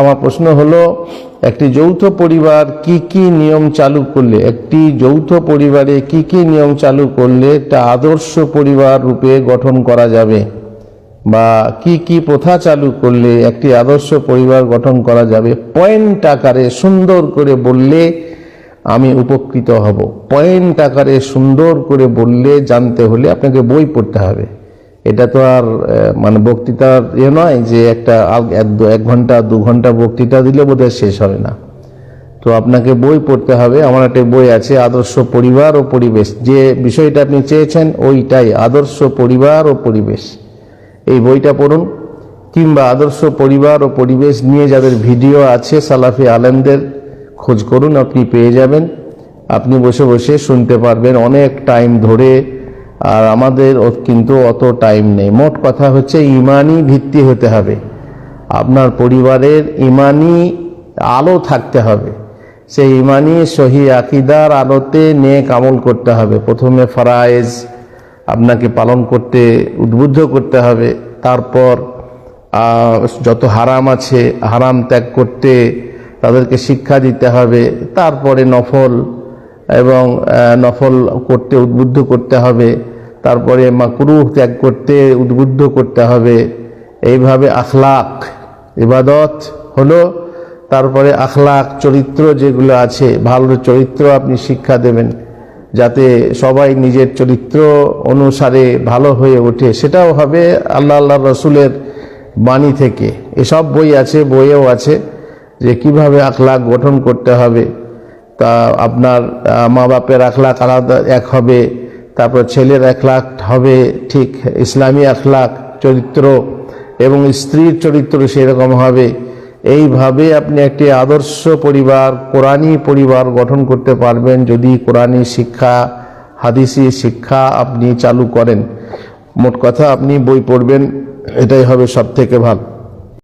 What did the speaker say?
আমার প্রশ্ন হলো, একটি যৌথ পরিবার কি কি নিয়ম চালু করলে, একটি যৌথ পরিবারে কি কি নিয়ম চালু করলে একটা আদর্শ পরিবার রূপে গঠন করা যাবে? বা কি কি প্রথা চালু করলে একটি আদর্শ পরিবার গঠন করা যাবে? পয়েন্ট আকারে সুন্দর করে বললে আমি উপকৃত হব। পয়েন্ট আকারে সুন্দর করে বললে জানতে হলে আপনাকে বই পড়তে হবে। এটা তো আর মানে বক্তৃতার ইয়ে নয় যে একটা এক ঘণ্টা, দু ঘণ্টা বক্তৃতা দিলে বোধহয় শেষ হবে না। তো আপনাকে বই পড়তে হবে, আমার একটা বই আছে, আদর্শ পরিবার ও পরিবেশ। যে বিষয়টা আপনি চেয়েছেন, ওইটাই, আদর্শ পরিবার ও পরিবেশ। এই বইটা পড়ুন, কিংবা আদর্শ পরিবার ও পরিবেশ নিয়ে যাদের ভিডিও আছে, সালাফি আলেমদের, খোঁজ করুন, আপনি পেয়ে যাবেন। আপনি বসে বসে শুনতে পারবেন, অনেক টাইম ধরে আর আমাদের কিন্তু অত টাইম নেই। মোট কথা হচ্ছে ইমানি ভিত্তি হতে হবে। আপনার পরিবারের ইমানি আলো থাকতে হবে। সেই ইমানি সহি আকিদার আলোতে নেক আমল করতে হবে। প্রথমে ফরায়েজ আপনাকে পালন করতে, উদ্বুদ্ধ করতে হবে। তারপর যত হারাম আছে, হারাম ত্যাগ করতে তাদেরকে শিক্ষা দিতে হবে। তারপরে নফল এবং নফল করতে, উদ্বুদ্ধ করতে হবে। তারপরে মাকরুহ ত্যাগ করতে, উদ্বুদ্ধ করতে হবে। এইভাবে আখলাক, ইবাদত হলো। তারপরে আখলাক, চরিত্র যেগুলো আছে, ভালো চরিত্র আপনি শিক্ষা দেবেন, যাতে সবাই নিজের চরিত্র অনুসারে ভালো হয়ে ওঠে। সেটাও হবে আল্লাহ আল্লাহ রসুলের বাণী থেকে। এসব বই আছে, বইয়েও আছে যে কীভাবে আখলাক গঠন করতে হবে। তা আপনার মা বাপের আখলাক আলাদা এক হবে, তারপর ছেলের আখলাক হবে, ঠিক, ইসলামী আখলাক চরিত্র এবং স্ত্রীর চরিত্র সেরকম হবে। এইভাবে আপনি একটি আদর্শ পরিবার, কোরআনী পরিবার গঠন করতে পারবেন যদি কোরআনী শিক্ষা, হাদিসি শিক্ষা আপনি চালু করেন। মোট কথা আপনি বই পড়বেন, এটাই হবে সব থেকে ভালো।